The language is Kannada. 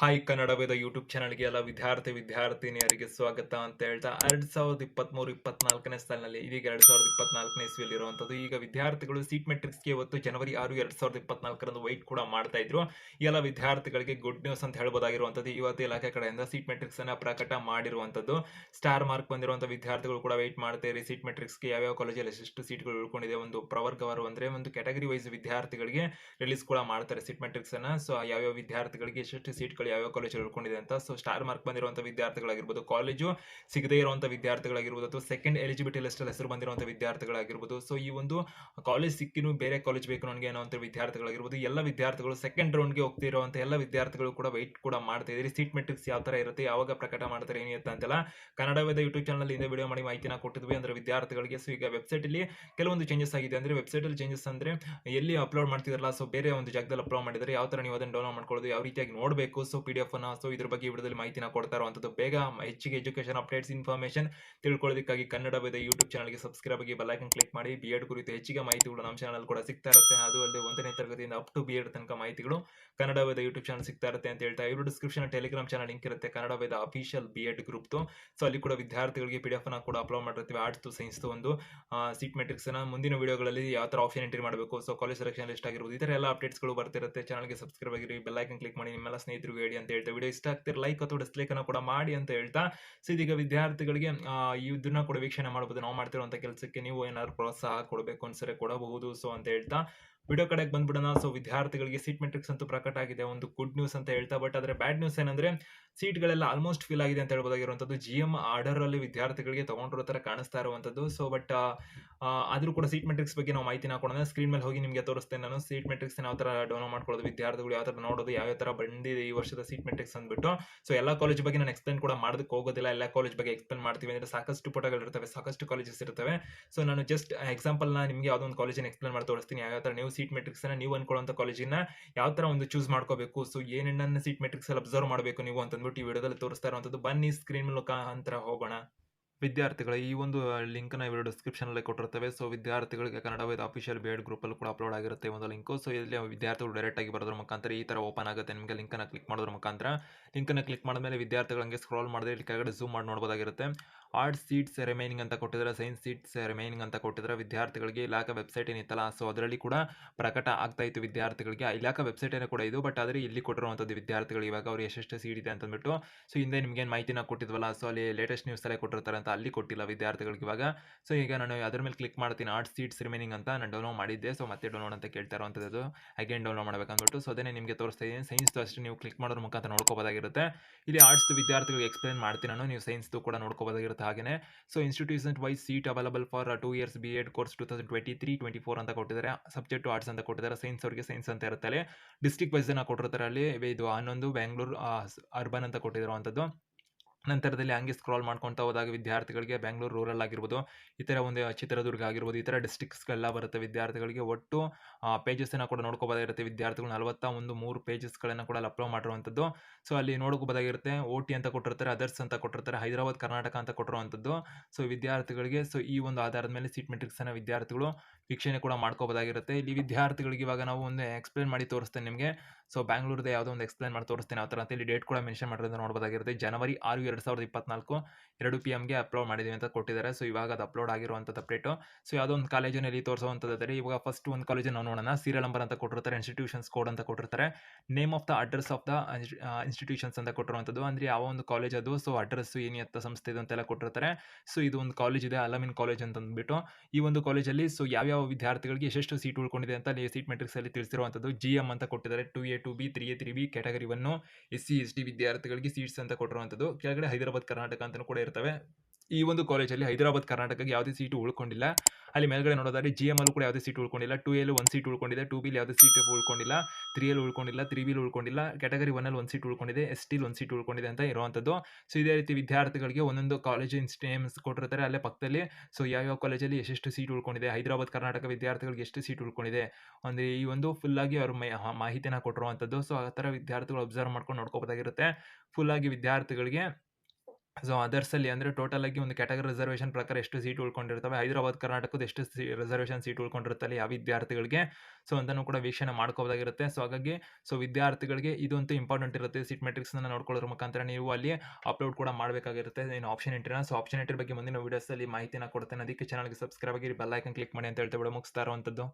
ಹಾಯ್ ಕನ್ನಡವೇದ ಯೂಟ್ಯೂಬ್ ಚಾನಲ್ಗೆ ಎಲ್ಲ ವಿದ್ಯಾರ್ಥಿ ವಿದ್ಯಾರ್ಥಿನಿಯರಿಗೆ ಸ್ವಾಗತ ಅಂತ ಹೇಳ್ತಾ ಎರಡ್ ಸಾವಿರದ ಇಪ್ಪತ್ಮೂರು, ಇಪ್ಪತ್ನಾಲ್ಕನೇ ಸಾಲಿನಲ್ಲಿ, ಇದೀಗ ಎರಡ್ ಸಾವಿರದ ಇಪ್ಪತ್ನಾಲ್ಕನೇ ಇಸ್ವಿಯಲ್ಲಿ ಇರುವಂತದ್ದು. ಈಗ ವಿದ್ಯಾರ್ಥಿಗಳು ಸೀಟ್ ಮೆಟ್ರಿಕ್ಸ್ಗೆ ಇವತ್ತು ಜನವರಿ ಆರು, ಎರಡ್ ಸಾವಿರದ ಇಪ್ಪತ್ನಾಲ್ಕರಂದು ವೈಟ್ ಕೂಡ ಮಾಡ್ತಾ ಇದ್ರು. ಎಲ್ಲ ವಿದ್ಯಾರ್ಥಿಗಳಿಗೆ ಗುಡ್ ನ್ಯೂಸ್ ಅಂತ ಹೇಳ್ಬೋದಾಗಿರುವಂಥದ್ದು ಇವತ್ತು ಇಲಾಖೆ ಕಡೆಯಿಂದ ಸೀಟ್ ಮೆಟ್ರಿಕ್ಸ್ ಅನ್ನ ಪ್ರಕಟ ಮಾಡಿರುವಂತದ್ದು. ಸ್ಟಾರ್ ಮಾರ್ಕ್ ಬಂದಿರುವಂಥ ವಿದ್ಯಾರ್ಥಿಗಳು ಕೂಡ ವೈಟ್ ಮಾಡ್ತಾ ಇರಿ ಸೀಟ್ ಮೆಟ್ರಿಕ್ಸ್ಗೆ ಯಾವ್ಯಾವ ಕಾಲೇಜಲ್ಲಿ ಎಷ್ಟು ಸೀಟ್ಗಳು ಉಳ್ಕೊಂಡಿದೆ, ಒಂದು ಪ್ರವರ್ಗವಾರು ಅಂದ್ರೆ ಒಂದು ಕ್ಯಾಟಗರಿ ವೈಸ್ ವಿದ್ಯಾರ್ಥಿಗಳಿಗೆ ರಿಲೀಸ್ ಕೂಡ ಮಾಡ್ತಾರೆ ಸೀಟ್ ಮೆಟ್ರಿಕ್ಸ್ ಅನ್ನ. ಸೊ ಯಾವ್ಯಾವ ವಿದ್ಯಾರ್ಥಿಗಳಿಗೆ ಎಷ್ಟು ಸೀಟ್ಗಳು ಯಾವ ಕಾಲೇಜಲ್ಲಿ ಉಳ್ಕೊಂಡಿದೆ ಅಂತ. ಸೊ ಸ್ಟಾರ್ ಮಾರ್ಕ್ ಬಂದಿರುವಂತ ವಿದ್ಯಾರ್ಥಿಗಳಾಗಿರ್ಬೋದು ಕಾಲೇಜು ಸಿಗದೇ ಇರುವಂಥ ವಿದ್ಯಾರ್ಥಿಗಳಾಗಿರ್ಬೋದು, ಅಥವಾ ಸೆಕೆಂಡ್ ಎಲಿಜಿಬಿಲಿಟಿ ಲಿಸ್ಟ್ ಅಲ್ಲಿ ಹೆಸರು ಬಂದಿರುವಂತ ವಿದ್ಯಾರ್ಥಿಗಳಾಗಿರ್ಬೋದು. ಸೊ ಈ ಒಂದು ಕಾಲೇಜ್ ಸಿಕ್ಕಿನೂ ಬೇರೆ ಕಾಲೇಜ್ ಬೇಕು ನನಗೆ ಅನ್ನೋಂಥ ವಿದ್ಯಾರ್ಥಿಗಳಾಗಿರ್ಬೋದು. ಎಲ್ಲ ವಿದ್ಯಾರ್ಥಿಗಳು ಸೆಕೆಂಡ್ ರೌಂಡ್ಗೆ ಹೋಗ್ತಿರುವಂಥ ಎಲ್ಲ ವಿದ್ಯಾರ್ಥಿಗಳು ಕೂಡ ವೆಯ್ಟ್ ಕೂಡ ಮಾಡ್ತಾ ಇದ್ದೀರಿ. ಸೀಟ್ ಮೆಟ್ರಿಕ್ಸ್ ಯಾವ ತರ ಇರುತ್ತೆ, ಯಾವಾಗ ಪ್ರಕಟ ಮಾಡ್ತಾರೆ ಏನಿರುತ್ತೆ ಅಂತೆಲ್ಲ ಕನ್ನಡವೇದ ಯೂಟ್ಯೂಬ್ ಚಾನಲ್ ಇಂದ ವಿಡಿಯೋ ಮಾಡಿ ಮಾಹಿತಿನ ಕೊಟ್ಟಿದ್ವಿ ಅಂದ್ರೆ ವಿದ್ಯಾರ್ಥಿಗಳಿಗೆ. ಸೊ ಈಗ ವೆಬ್ಸೈಟ್ ಅಲ್ಲಿ ಕೆಲವೊಂದು ಚೇಂಜಸ್ ಆಗಿದೆ ಅಂದ್ರೆ ವೆಬ್ಸೈಟ್ ಅಲ್ಲಿ ಚೇಂಜಸ್ ಅಂದ್ರೆ ಎಲ್ಲಿ ಅಪ್ಲೋಡ್ ಮಾಡ್ತಿದ್ರಲ್ಲ ಸೊ ಬೇರೆ ಒಂದು ಜಾಗದಲ್ಲಿ ಅಪ್ಲೋಡ್ ಮಾಡಿದರೆ ಯಾವ ತರ ನೀವು ಅದನ್ನು ಡೌನ್ಲೋಡ್ ಮಾಡ್ಕೊಳ್ಳೋದು, ಯಾವ ರೀತಿಯಾಗಿ ನೋಡಬೇಕು. ಸೊ ಪಿ ಡಿ ಎಫ್ ಅನ್ನ ಸೊ ಇದ್ರ ಬಗ್ಗೆ ವಿಡಿಯೋದಲ್ಲಿ ಮಾಹಿತಿನ ಕೊಡ್ತಾ ಇರುವಂತದ್ದು ಬೇಗ ಹೆಚ್ಚಿಗೆ ಎಜುಕೇಶನ್ ಅಪ್ಡೇಟ್ಸ್ ಇನ್ಫಾರ್ಮೇಷನ್ ತಿಳ್ಕೊಳ್ಳೋದಕ್ಕಾಗಿ ಕನ್ನಡವೇದ ಯೂಟ್ಯೂಬ್ ಚಾನಲ್ಗೆ ಸಬ್ಸ್ಕ್ರೈಬ್ ಆಗಿ ಬೆಲ್ಲೈಕನ್ ಕ್ಲಿಕ್ ಮಾಡಿ. ಬಿ ಎಡ್ ಕುರಿತು ಹೆಚ್ಚಿಗೆ ಮಾಹಿತಿಗಳು ನಮ್ಮ ಚಾನಲ್ ಕೂಡ ಸಿಗ್ತಾ ಇರುತ್ತೆ. ಅದು ಅಲ್ಲದೆ ಒಂದನೇ ತರಗತಿಯಿಂದ ಅಪ್ ಟು ಬಿ ಎಡ್ ತನಕ ಮಾಹಿತಿಗಳು ಕನ್ನಡ ವೇದ ಯೂಟ್ಯೂಬ್ ಚಾನಲ್ ಸಿಗ್ತಾ ಇರುತ್ತೆ ಅಂತ ಹೇಳ್ತಾ ಇವರು ಡಿಸ್ಕ್ರಿಪ್ಷನ್ ಟೆಲಿಗ್ರಾಮ್ ಚಾನಲ್ ಲಿಂಕ್ ಇರುತ್ತೆ. Kannada Veda official B Ed ಗ್ರೂಪ್ದು so ಅಲ್ಲಿ ಕೂಡ ವಿದ್ಯಾರ್ಥಿಗಳಿಗೆ ಪಿ ಡಿ ಎಫ್ ಕೂಡ ಅಪ್ಲೋಡ್ ಮಾಡಿರ್ತೀವಿ. ಆರ್ಟ್ಸ್ ಸೈನ್ಸ್ ಒಂದು ಸೀಟ್ ಮೆಟ್ರಿಕ್ಸ್ನ ಮುಂದಿನ ವಿಡಿಯೋಗಳಲ್ಲಿ ಯಾವ ತರ ಆಪ್ಷನ್ ಎಂಟ್ರಿ ಮಾಡಬೇಕು. ಸೊ ಕಾಲೇಜ್ ಸೆಲೆಕ್ಷನ್ ಲಿಸ್ಟ್ ಆಗಿರ್ಬೋದು, ಈ ತರ ಎಲ್ಲ ಅಪ್ಡೇಟ್ಸ್ಗಳು ಬರ್ತಿರುತ್ತೆ. ಚಾನಲ್ಗೆ ಸಬ್ಸ್ಕ್ರೈಬ್ ಆಗಿರಿ ಬೆಲ್ ಐಕನ್ ಕ್ಲಿಕ್ ಮಾಡಿ. ನಿಮ್ಮೆಲ್ಲ ಸ್ನೇಹಿತರಿಗೆ ಹೇಳಿ ಅಂತ ಹೇಳ್ತಾ, ವಿಡಿಯೋ ಇಷ್ಟ ಆಗ್ತಿರ ಲೈಕ್ ಅಥವಾ ಡಿಸ್ಲೈಕ್ ಅನ್ನು ಕೂಡ ಮಾಡಿ ಅಂತ ಹೇಳ್ತಾ ಸೊ ಇದೀಗ ವಿದ್ಯಾರ್ಥಿಗಳಿಗೆ ಇದನ್ನ ಕೂಡ ವೀಕ್ಷಣೆ ಮಾಡಬಹುದು ನಾವು ಮಾಡ್ತಿರುವಂತ ಕೆಲಸಕ್ಕೆ ನೀವು ಏನಾದ್ರು ಪ್ರೋತ್ಸಾಹ ಕೊಡಬೇಕು ಅನ್ಸರೆ ಕೊಡಬಹುದು. ಸೊ ಅಂತ ಹೇಳ್ತಾ ವಿಡಿಯೋ ಕಡೆಗೆ ಬಂದ್ಬಿಡೋಣ. ಸೊ ವಿದ್ಯಾರ್ಥಿಗಳಿಗೆ ಸೀಟ್ ಮೆಟ್ರಿಕ್ಸ್ ಅಂತೂ ಪ್ರಕಟ ಆಗಿದೆ. ಒಂದು ಗುಡ್ ನ್ಯೂಸ್ ಅಂತ ಹೇಳ್ತಾ ಬಟ್ ಆದರೆ ಬ್ಯಾಡ್ ನ್ಯೂಸ್ ಏನಂದ್ರೆ ಸೀಟ್ಗಳೆಲ್ಲ ಆಲ್ಮೋಸ್ಟ್ ಫಿಲ್ ಆಗಿದೆ ಅಂತ ಹೇಳ್ಬೋದಾಗಿರುವಂಥದ್ದು. ಜಿ ಎಂ ಆರ್ಡರ್ ಅಲ್ಲಿ ವಿದ್ಯಾರ್ಥಿಗಳಿಗೆ ತಗೊಂಡಿರೋ ಥರ ಕಾಣಿಸ್ತಾ ಇರುವಂಥದ್ದು. ಸೊ ಬಟ್ ಆದರೂ ಕೂಡ ಸೀಟ್ ಮೆಟ್ರಿಕ್ಸ್ ಬಗ್ಗೆ ನಾವು ಮಾಹಿತಿನ ಕೊಡೋಣ. ಸ್ಕ್ರೀನ್ ಮೇಲೆ ಹೋಗಿ ನಿಮಗೆ ತೋರಿಸ್ತೇನೆ ನಾನು. ಸೀಟ್ ಮೆಟ್ರಿಕ್ಸ್ ಯಾವ ಥರ ಡೌನ್ಲೋಡ್ ಮಾಡ್ಕೊಳ್ಳೋದು, ವಿದ್ಯಾರ್ಥಿಗಳು ಯಾವ ಥರ ನೋಡೋದು, ಯಾವ ಥರ ಬಂದಿದೆ ಈ ವರ್ಷದ ಸೀಟ್ ಮೆಟ್ರಿಕ್ಸ್ ಅಂದ್ಬಿಟ್ಟು. ಸೊ ಎಲ್ಲ ಕಾಲೇಜ್ ಬಗ್ಗೆ ನಾನು ಎಕ್ಸ್ಪ್ಲೇನ್ ಕೂಡ ಮಾಡೋದಕ್ಕೆ ಹೋಗೋದಿಲ್ಲ. ಎಲ್ಲ ಕಾಲೇಜ್ ಬಗ್ಗೆ ಎಕ್ಸ್ಪ್ಲೇನ್ ಮಾಡ್ತೀವಿ ಅಂದರೆ ಸಾಕಷ್ಟು ಪುಟಗಳಿರ್ತವೆ ಸಾಕಷ್ಟು ಕಾಲೇಜಸ್ ಇರ್ತವೆ. ಸೊ ನಾನು ಜಸ್ಟ್ ಎಕ್ಸಾಂಪಲ್ನ ನಿಮಗೆ ಯಾವುದೋ ಒಂದು ಕಾಲೇಜಿನ ಎಕ್ಸ್ಪ್ಲೇನ್ ಮಾಡಿ ತೋರಿಸ್ತೀನಿ. ಯಾವ ಥರ ನೀವು ಸೀಟ್ ಮೆಟ್ರಿಕ್ಸ್ ಅನ್ನ ನೀವು ಅನ್ಕೊಳ್ಳುವಂತ ಕಾಲೇಜಿನ ಯಾವ ತರ ಒಂದು ಚೂಸ್ ಮಾಡ್ಕೋಬೇಕು? ಸೊ ಏನೇನನ್ನ ಸೀಟ್ ಮೆಟ್ರಿಕ್ಸ್ ಅಲ್ಲಿ ಅಬ್ಸರ್ವ್ ಮಾಡಬೇಕು ನೀವು ಅಂತಂದ್ಬಿಟ್ಟು ಈ ವಿಡಿಯೋದಲ್ಲಿ ತೋರಿಸ್ತಾ ಇರುವಂತದ್ದು. ಬನ್ನಿ ಸ್ಕ್ರೀನ್ ಮುಖಾಂತರ ಹೋಗೋಣ. ವಿದ್ಯಾರ್ಥಿಗಳ, ಈ ಒಂದು ಲಿಂಕ್ ಲಿಂಕ್ನ ಡಿಸ್ಕ್ರಿಪ್ಷನ್ ಅಲ್ಲಿ ಕೊಟ್ಟಿರ್ತವೆ. ಸೊ ವಿದ್ಯಾರ್ಥಿಗಳಿಗೆ Kannada Veda official BEd group ಅಲ್ಲಿ ಕೂಡ ಅಪ್ಲೋಡ್ ಆಗಿರುತ್ತೆ ಒಂದು ಲಿಂಕ್ ಸೊ ಇಲ್ಲಿ ವಿದ್ಯಾರ್ಥಿಗಳು ಡೈರೆಕ್ಟ್ ಆಗಿ ಬರೋದ್ರ ಮುಖಾಂತರ ಈ ತರ ಓಪನ್ ಆಗುತ್ತೆ. ನಿಮಗೆ ಲಿಂಕ್ ಅನ್ನ ಕ್ಲಿಕ್ ಮಾಡೋದ್ರ ಮುಖಾಂತರ. ಲಿಂಕನ್ನು ಕ್ಲಿಕ್ ಮಾಡಿದ್ಮೇಲೆ ವಿದ್ಯಾರ್ಥಿಗಳು ಹಂಗೆ ಸ್ಕ್ರಾಲ್ ಮಾಡಿದ್ರೆ ಇಲ್ಲಿ ಕೆಳಗಡೆ ಝೂಮ್ ಮಾಡಿ ನೋಡ್ಬೋದಾಗಿರುತ್ತೆ. ಆರ್ಟ್ಸ್ ಸೀಟ್ಸ್ ರಿಮೈನಿಂಗ್ ಅಂತ ಕೊಟ್ಟಿದ್ದಾರೆ, ಸೈನ್ಸ್ ಸೀಟ್ಸ್ ರಿಮೈನಿಂಗ್ ಅಂತ ಕೊಟ್ಟಿದ್ದಾರೆ. ವಿದ್ಯಾರ್ಥಿಗಳಿಗೆ ಇಲಾಖೆ ವೆಬ್ಸೈಟ್ ಏನಿತ್ತಲ್ಲ, ಸೊ ಅದರಲ್ಲಿ ಕೂಡ ಪ್ರಕಟ ಆಗ್ತಾ ಇತ್ತು ವಿದ್ಯಾರ್ಥಿಗಳಿಗೆ. ಆ ಇಲಾಖೆ ವೆಬ್ಸೈಟ್ ಏನೋ ಕೂಡ ಇದು, ಬಟ್ ಆದರೆ ಇಲ್ಲಿ ಕೊಟ್ಟಿರುವಂಥದ್ದು ವಿದ್ಯಾರ್ಥಿಗಳು ಇವಾಗ ಅವ್ರು ಎಷ್ಟೆಷ್ಟು ಸೀಟ್ ಇದೆ ಅಂತಂದ್ಬಿಟ್ಟು, ಸೊ ಹಿಂದೆ ನಿಮ್ಗೇನು ಮಾಹಿತಿನ ಕೊಟ್ಟಿದ್ವಲ್ಲ, ಸೊ ಅಲ್ಲಿ ಲೇಟೆಸ್ಟ್ ನ್ಯೂಸ್ ಅಲ್ಲೇ ಕೊಟ್ಟಿರ್ತಾರೆ ಅಂತ ಅಲ್ಲಿ ಕೊಟ್ಟಿಲ್ಲ ವಿದ್ಯಾರ್ಥಿಗಳಿಗೆ ಇವಾಗ. ಸೊ ಈಗ ನಾನು ಅದರ ಮೇಲೆ ಕ್ಲಿಕ್ ಮಾಡ್ತೀನಿ ಆರ್ಟ್ ಸೀಟ್ಸ್ ರಿಮೈನಿಂಗ್ ಅಂತ ನಾನು ಡೌನ್ಲೋಡ್ ಮಾಡಿದ್ದೆ. ಸೊ ಮತ್ತೆ ಡೌನ್ಲೋಡ್ ಅಂತ ಕೇಳ್ತಾ ಇರುವಂಥದ್ದು ಅಗೇನ್ ಡೌನ್ಲೋಡ್ ಮಾಡಬೇಕಂದ್ಬಿಟ್ಟು ಸೊ ಅದೇ ನಿಮಗೆ ತೋರಿಸ್ತಾ ಇದ್ದೀನಿ. ಸೈನ್ಸ್ದು ಅಷ್ಟೇ ನೀವು ಕ್ಲಿಕ್ ಮಾಡೋದ್ರ ಮುಖಾಂತರ ನೋಡ್ಕೋಬೋದಾಗಿರುತ್ತೆ. ಇಲ್ಲಿ ಆರ್ಟ್ಸ್ ವಿದ್ಯಾರ್ಥಿಗಳಿಗೆ ಎಕ್ಸ್ಪ್ಲೇನ್ ಮಾಡ್ತೀನಿ ನಾನು, ನೀವು ಸೈನ್ಸ್ದು ಕೂಡ ನೋಡ್ಕೋಬೋದಾಗಿರುತ್ತೆ. ಹಾಗೆ so institution wise seat available for two years B Ed course two thousand twenty three twenty four ಅಂತ ಕೊಟ್ಟಿದ್ದಾರೆ. ಸಬ್ಜೆಕ್ಟ್ ಆರ್ಟ್ಸ್ ಅಂತ ಕೊಟ್ಟಿದ್ದಾರೆ. ಸೈನ್ಸ್ ಅವರಿಗೆ ಸೈನ್ಸ್ ಅಂತ ಇರುತ್ತೆ ಡಿಸ್ಟಿಕ್ ವೈಸ್ ಜನ ಕೊಟ್ಟಿರ್ತಾರೆ ಅಲ್ಲಿ. ಇದು ಹನ್ನೊಂದು ಬೆಂಗಳೂರು ಅರ್ಬನ್ ಅಂತ ಕೊಟ್ಟಿರುವಂಥದ್ದು. ನಂತರದಲ್ಲಿ ಹಂಗೆ ಸ್ಕ್ರಾಲ್ ಮಾಡ್ಕೊತಾ ಹೋದಾಗ ವಿದ್ಯಾರ್ಥಿಗಳಿಗೆ ಬೆಂಗಳೂರು ರೂರಲ್ ಆಗಿರ್ಬೋದು, ಈ ಥರ ಒಂದು ಚಿತ್ರದುರ್ಗ ಆಗಿರ್ಬೋದು, ಈ ಥರ ಡಿಸ್ಟಿಕ್ಸ್ಗಳೆಲ್ಲ ಬರುತ್ತೆ. ವಿದ್ಯಾರ್ಥಿಗಳಿಗೆ ಒಟ್ಟು ಪೇಜಸ್ಸನ್ನು ಕೂಡ ನೋಡ್ಕೋಬೋದಾಗಿರುತ್ತೆ ವಿದ್ಯಾರ್ಥಿಗಳು ನಲವತ್ತ ಒಂದು ಮೂರು ಪೇಜಸ್ಗಳನ್ನು ಕೂಡ ಅಲ್ಲಿ ಅಪ್ಲೋಡ್ ಮಾಡಿರುವಂಥದ್ದು. ಸೊ ಅಲ್ಲಿ ನೋಡ್ಕೋಬೋದಾಗಿರುತ್ತೆ ಓ ಟಿ ಅಂತ ಕೊಟ್ಟಿರ್ತಾರೆ ಅದರ್ಸ್ ಅಂತ ಕೊಟ್ಟಿರ್ತಾರೆ, ಹೈದರಾಬಾದ್, ಕರ್ನಾಟಕ ಅಂತ ಕೊಟ್ಟಿರುವಂಥದ್ದು. ಸೊ ವಿದ್ಯಾರ್ಥಿಗಳಿಗೆ ಸೊ ಈ ಒಂದು ಆಧಾರದ ಮೇಲೆ ಸೀಟ್ ಮೆಟ್ರಿಕ್ಸನ್ನು ವಿದ್ಯಾರ್ಥಿಗಳು ವೀಕ್ಷಣೆ ಕೂಡ ಮಾಡ್ಕೋಬೋದಾಗಿರುತ್ತೆ. ಇಲ್ಲಿ ವಿದ್ಯಾರ್ಥಿಗಳಿಗೆ ಇವಾಗ ನಾವು ಒಂದು ಎಕ್ಸ್ಪ್ಲೇನ್ ಮಾಡಿ ತೋರಿಸ್ತೇನೆ ನಿಮಗೆ. ಸೊ ಬ್ಯಾಂಗ್ಳೂರ್ದು ಯಾವುದೋ ಒಂದು ಎಕ್ಸ್ಪ್ಲೇನ್ ಮಾಡಿ ತೋರಿಸ್ತೇನೆ, ಆ ಥರ ಅಂತ ಇಲ್ಲಿ ಡೇಟ್ ಕೂಡ ಮೆನ್ಷನ್ ಮಾಡಿರೋದು ನೋಡ್ಬೋದಾಗಿರುತ್ತೆ. ಜನವರಿ ಆರು ಎರಡು ಸಾವಿರದ ಇಪ್ಪತ್ನಾಲ್ಕು ಎರಡು ಪಿ ಎಮ್ಗೆ ಅಪ್ಲೋಡ್ ಮಾಡಿದ್ದೀವಿ ಅಂತ ಕೊಟ್ಟಿದ್ದಾರೆ. ಸೊ ಇವಾಗ ಅದು ಅಪ್ಲೋಡ್ ಆಗಿರುವಂಥದ್ದು ಅಪ್ಡೇಟು ಸೊ ಯಾವುದೋ ಒಂದು ಕಾಲೇಜಿನಲ್ಲಿ ತೋರಿಸುವಂಥದ್ದು ಇವಾಗ ಫಸ್ಟ್ ಒಂದು ಕಾಲೇಜ್ ನಾವು ನೋಡೋಣ. ಸೀರಿಯಲ್ ನಂಬರ್ ಅಂತ ಕೊಟ್ಟಿರ್ತಾರೆ ಇನ್ಸ್ಟಿಟ್ಯೂಷನ್ಸ್ ಕೋಡ್ ಅಂತ ಕೊಟ್ಟಿರ್ತಾರೆ. Name of the address of the institutions ಅಂತ ಕೊಟ್ಟಿರುವಂಥದ್ದು ಅಂದರೆ ಯಾವ ಒಂದು ಕಾಲೇಜ್ ಅದು ಸೊ ಅಡ್ರೆಸ್ ಏನಿಯತ್ತ ಸಂಸ್ಥೆ ಇದು ಅಂತೆಲ್ಲ ಕೊಟ್ಟಿರ್ತಾರೆ. ಸೊ ಇದು ಒಂದು ಕಾಲೇಜ್ ಇದೆ ಅಲಮಿನ್ ಕಾಲೇಜ್ ಅಂತ ಅಂದ್ಬಿಟ್ಟು. ಈ ಒಂದು ಕಾಲೇಜಲ್ಲಿ ಸೊ ಯಾವ್ಯಾವ ವಿದ್ಯಾರ್ಥಿಗಳಿಗೆ ಎಷ್ಟು ಸೀಟ್ ಉಳ್ಕೊಂಡಿದೆ ಅಂತ ಅಲ್ಲಿ ಸೀಟ್ ಮೆಟ್ರಿಕ್ಸಲ್ಲಿ ತಿಳಿಸಿರುವಂಥದ್ದು ಜಿ ಎಂ ಅಂತ ಕೊಟ್ಟಿದ್ದಾರೆ two A two B three A three B category one S C S T ವಿದ್ಯಾರ್ಥಿಗಳಿಗೆ ಸೀಟ್ಸ್ ಅಂತ ಕೊಟ್ಟಿರುವಂಥದ್ದು ಕೆಳಗಡೆ ಹೈದರಾಬಾದ್ ಕರ್ನಾಟಕ ಅಂತಲೂ ಕೂಡ ಇರ್ತವೆ. ಈ ಒಂದು ಕಾಲೇಜಲ್ಲಿ ಹೈದರಾಬಾದ್ ಕರ್ನಾಟಕಕ್ಕೆ ಯಾವುದೇ ಸೀಟು ಉಳ್ಕೊಂಡಿಲ್ಲ. ಅಲ್ಲಿ ಮೇಲ್ಗಡೆ ನೋಡೋದಾದ್ರೆ ಜಿ ಎಂ ಅಲ್ಲೂ ಕೂಡ ಯಾವುದೇ ಸೀಟ್ ಉಳ್ಕೊಂಡಿಲ್ಲ. ಟೂ ಎಲ್ ಒಂದು ಸೀಟ್ ಉಳ್ಕೊಂಡಿದೆ. ಟೂ ಬಿಲ್ ಯಾವುದೇ ಸೀಟ್ ಉಳ್ಕೊಂಡಿಲ್ಲ. ತ್ರೀ ಎಲ್ ಉಳ್ಕೊಂಡಿಲ್ಲ. ತ್ರೀ ಬಿಲ್ ಉಳ್ಕೊಂಡಿಲ್ಲ. ಕ್ಯಾಟಗರಿ ಒನ್ನಲ್ಲಿ ಒಂದು ಸೀಟ್ ಉಳ್ಕೊಂಡಿದೆ. ಎಸ್ ಟಿಲ್ ಒಂದು ಸೀಟ್ ಉಳ್ಕೊಂಡಿದೆ ಅಂತ ಇರುವಂಥದ್ದು. ಸೊ ಇದೇ ರೀತಿ ವಿದ್ಯಾರ್ಥಿಗಳಿಗೆ ಒಂದೊಂದು ಕಾಲೇಜ್ ನೇಮ್ಸ್ ಕೊಟ್ಟಿರ್ತಾರೆ. ಅಲ್ಲೇ ಪಕ್ಕದಲ್ಲಿ. ಸೊ ಯಾವ್ಯಾವ ಕಾಲೇಜಲ್ಲಿ ಎಷ್ಟೆಷ್ಟು ಸೀಟ್ ಉಳ್ಕೊಂಡಿದೆ? ಹೈದರಾಬಾದ್ ಕರ್ನಾಟಕ ವಿದ್ಯಾರ್ಥಿಗಳಿಗೆ ಎಷ್ಟು ಸೀಟ್ ಉಳ್ಕೊಂಡಿದೆ? ಅಂದರೆ ಈ ಒಂದು ಫುಲ್ಲಾಗಿ ಅವ್ರ ಮಾಹಿತಿನ ಕೊಟ್ಟಿರುವಂಥದ್ದು. ಸೊ ಆ ಥರ ವಿದ್ಯಾರ್ಥಿಗಳು ಅಬ್ಸರ್ವ್ ಮಾಡ್ಕೊಂಡು ನೋಡ್ಕೋಬೋದಾಗಿರುತ್ತೆ. ಫುಲ್ಲಾಗಿ ವಿದ್ಯಾರ್ಥಿಗಳಿಗೆ ಸೊ ಅದರ್ಸಲ್ಲಿ ಅಂದರೆ ಟೋಟಲ್ ಆಗಿ ಒಂದು ಕ್ಯಾಟಗರಿ ರಿಸರ್ವೇಷನ್ ಪ್ರಕಾರ ಎಷ್ಟು ಸೀಟ್ ಉಳ್ಕೊಂಡಿರ್ತವೆ. ಹೈದರಾಬಾದ್ ಕರ್ನಾಟಕದ ಎಷ್ಟು ರಿಸರ್ವೇಷನ್ ಸೀಟ್ ಉಳ್ಕೊಂಡಿರುತ್ತಲ್ಲ ಯಾವ ವಿದ್ಯಾರ್ಥಿಗಳಿಗೆ. ಸೊ ಅಂತಲೂ ಕೂಡ ವೀಕ್ಷಣೆ ಮಾಡ್ಕೋಬೋದಾಗಿರುತ್ತೆ ಸೊ, ಹಾಗಾಗಿ ಸೊ, ವಿದ್ಯಾರ್ಥಿಗಳಿಗೆ ಇದಂತೂ ಇಂಪಾರ್ಟೆಂಟ್ ಇರುತ್ತೆ. ಸೀಟ್ ಮೆಟ್ರಿಕ್ಸ್ನ ನೋಡ್ಕೊಳ್ಳೋದ್ರ ಮುಖಾಂತರ ನೀವು ಅಲ್ಲಿ ಅಪ್ಲೋಡ್ ಕೂಡ ಮಾಡಬೇಕಾಗಿರುತ್ತೆ. ಏನು ಆಪ್ಷನ್ ಎಂಟ್ರಿನ ಸೊ ಆಪ್ಷನ್ ಎಂಟ್ರಿ ಬಗ್ಗೆ ಮುಂದಿನ ವೀಡಿಯೋಸಲ್ಲಿ ಮಾಹಿತಿನ ಕೊಡ್ತೇನೆ. ಅದಕ್ಕೆ ಚಾನಲ್ಗೆ ಸಬ್ಸ್ಕ್ರೈಬ್ ಆಗಿ ಬೆಲ್ ಐಕನ್ ಕ್ಲಿಕ್ ಮಾಡಿ ಅಂತ ಹೇಳ್ತಾ ಮುಗಿಸ್ತಾ ಇರುವಂಥದ್ದು.